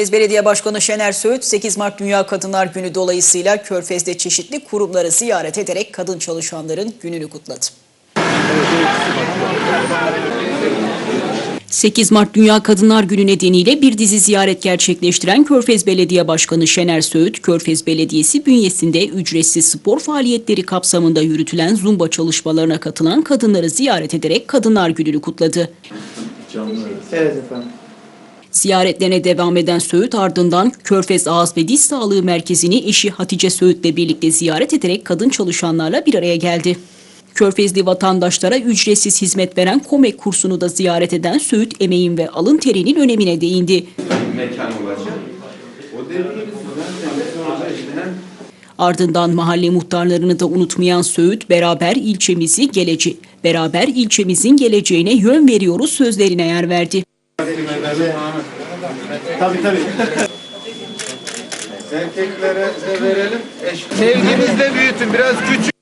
Belediye Başkanı Şener Söğüt 8 Mart Dünya Kadınlar Günü dolayısıyla Körfez'de çeşitli kurumları ziyaret ederek kadın çalışanların gününü kutladı. 8 Mart Dünya Kadınlar Günü nedeniyle bir dizi ziyaret gerçekleştiren Körfez Belediye Başkanı Şener Söğüt, Körfez Belediyesi bünyesinde ücretsiz spor faaliyetleri kapsamında yürütülen zumba çalışmalarına katılan kadınları ziyaret ederek Kadınlar Günü'nü kutladı. Evet efendim. Ziyaretlerine devam eden Söğüt ardından Körfez Ağız ve Diş Sağlığı Merkezi'ni eşi Hatice Söğüt'le birlikte ziyaret ederek kadın çalışanlarla bir araya geldi. Körfezli vatandaşlara ücretsiz hizmet veren KOMEK kursunu da ziyaret eden Söğüt emeğin ve alın terinin önemine değindi. mekan olacak. O Ardından mahalle muhtarlarını da unutmayan Söğüt beraber ilçemizi gelece beraber ilçemizin geleceğine yön veriyoruz sözlerine yer verdi. Tabii tabii. erkeklere de verelim. Eş... Sevginizle büyütün biraz küçük.